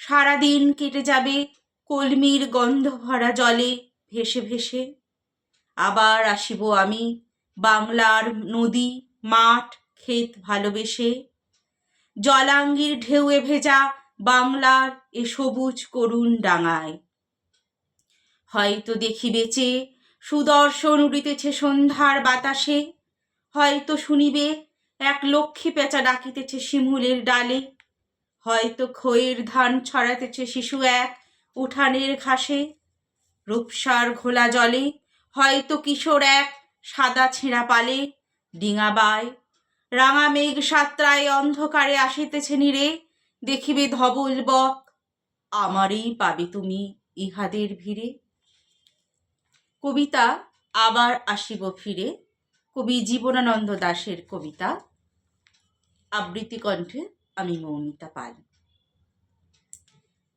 সারাদিন কেটে যাবে কলমির গন্ধ ভরা জলে ভেসে ভেসে। আবার আসিব আমি বাংলার নদী, মাঠ, ক্ষেত ভালোবেসে। জলাঙ্গির ঢেউয়ে ভেজা বাংলার এ সবুজ করুণ ডাঙায়। হয়তো দেখি বেচে সুদর্শন উড়িতেছে সন্ধ্যার বাতাসে। হয়তো শুনিবে এক লক্ষ্মী পেঁচা ডাকিতেছে শিমুলের ডালে। হয়তো খইয়ের ধান ছড়াতেছে শিশু এক উঠানের ঘাসে। রূপসার ঘোলা জলে হয়তো কিশোর এক সাদা ছেঁড়া পালে ডিঙাবায় রাঙা মেঘ সাত্রায় অন্ধকারে আসিতেছে নিরে, দেখিবে ধবল বক, আমারই পাবে তুমি ইহাদের ভিড়ে। কবিতা আবার আসিব ফিরে, কবি জীবনানন্দ দাশের কবিতা। আবৃত্তি কণ্ঠে আমি মৌমিতা পাল।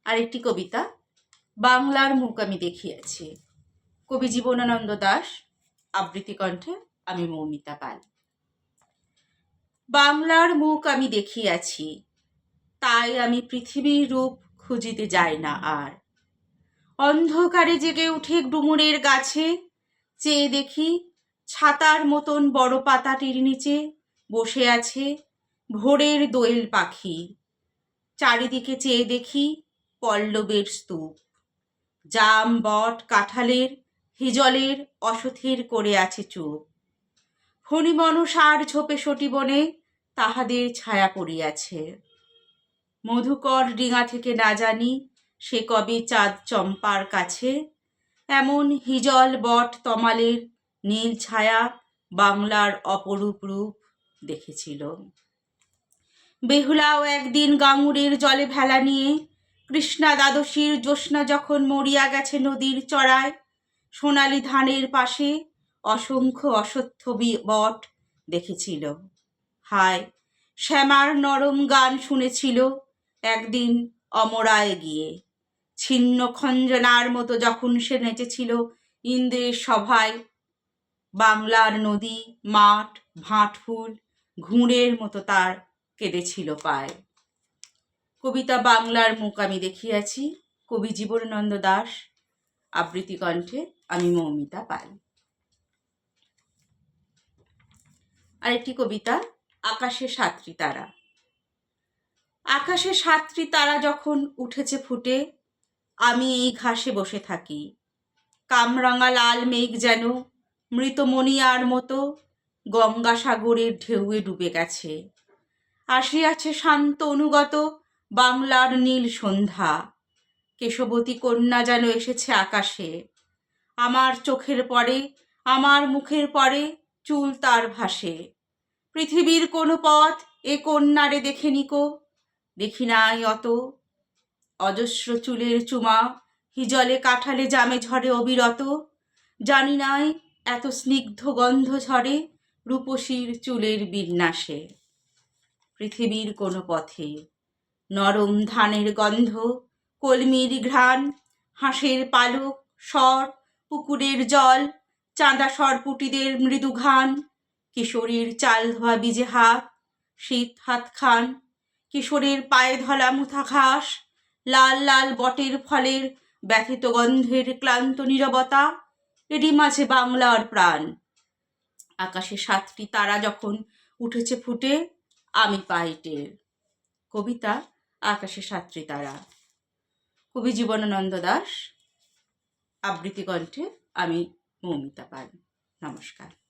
আরেকটি কবিতা, বাংলার মুখ আমি দেখিয়াছি। কবি জীবনানন্দ দাস, আবৃত্তি কণ্ঠে আমি মৌমিতা পাল। বাংলার মুখ আমি দেখিয়াছি, তাই আমি পৃথিবীর রূপ খুঁজিতে যাই না আর। অন্ধকারে জেগে উঠে ডুমুরের গাছে, চেয়ে দেখি ছাতার মতন বড় পাতাটির নিচে বসে আছে ভোরের দোয়েল পাখি। চারিদিকে চেয়ে দেখি পল্লবের স্তূপ। জাম বট কাঁঠালের, হিজলের অসথির করে আছে চুপ ফণিমনসার ঝোপে সটিবনে তাহাদের ছায়া পড়িয়াছে। মধুকর ডিঙা থেকে না জানি সে কবে চাঁদ চম্পার কাছে। এমন হিজল বট তমালের নীল ছায়া বাংলার অপরূপ রূপ দেখেছিল। বেহুলাও একদিন গাঙুরের জলে ভেলা নিয়ে, কৃষ্ণা দ্বাদশীর জ্যোৎস্না যখন মরিয়া গেছে নদীর চড়ায়, সোনালি ধানের পাশে অসংখ্য বি- বট দেখেছিল। হায়, শ্যামার নরম গান শুনেছিল একদিন অমরায় গিয়ে। ছিন্ন খঞ্জনার মতো যখন সে নেচেছিল ইন্দ্রের সভায়, বাংলার নদী, মাঠ ভাঁট ফুল ঘুড়ের মতো তার কেঁদেছিল পায়। কবিতা বাংলার মুখ আমি দেখিয়াছি, কবি জীবনানন্দ দাস আবৃত্তি কণ্ঠে আমি মৌমিতা পাই। আরেকটি কবিতা, আকাশে সাতটি তারা। আকাশে সাতটি তারা যখন উঠেছে ফুটে, আমি এই ঘাসে বসে থাকি। কামরাঙা লাল মেঘ যেন মৃত মণিয়ার মতো গঙ্গাসাগরের ঢেউয়ে ডুবে গেছে। আসিয়াছে শান্ত অনুগত বাংলার নীল সন্ধ্যা। কেশবতী কন্যা যেন এসেছে আকাশে। আমার চোখের পরে, আমার মুখের পরে চুল তার ভাসে। পৃথিবীর কোনো পথ এ কন্যারে দেখে নিকো দেখি নাই অত। অজস্র চুলের চুমা হিজলে কাঠালে জামে ঝরে অবিরত? জানি নাই এত স্নিগ্ধ গন্ধ ঝরে রূপসীর চুলের বিন্যাসে। পৃথিবীর কোনো পথে। নরম ধানের গন্ধ, কলমির ঘ্রাণ, হাঁসের পালক, স্বর, পুকুরের জল, চাঁদা সরপুটিদের মৃদু ঘান কিশোরীর চাল ধোয়া বিজে হাত, শীত হাত খান, কিশোরের পায়ে ধলা মুথা ঘাস, লাল লাল বটের ফলের ব্যথিত গন্ধের ক্লান্ত নীরবতা, এরই মাঝে বাংলার প্রাণ। আকাশে সাতটি তারা যখন উঠেছে ফুটে আমি পাই টের কবিতা, আকাশে সাতটি তারা। কবি জীবনানন্দ দাস। আবৃত্তি কণ্ঠে আমি মৌমিতা পাল। নমস্কার।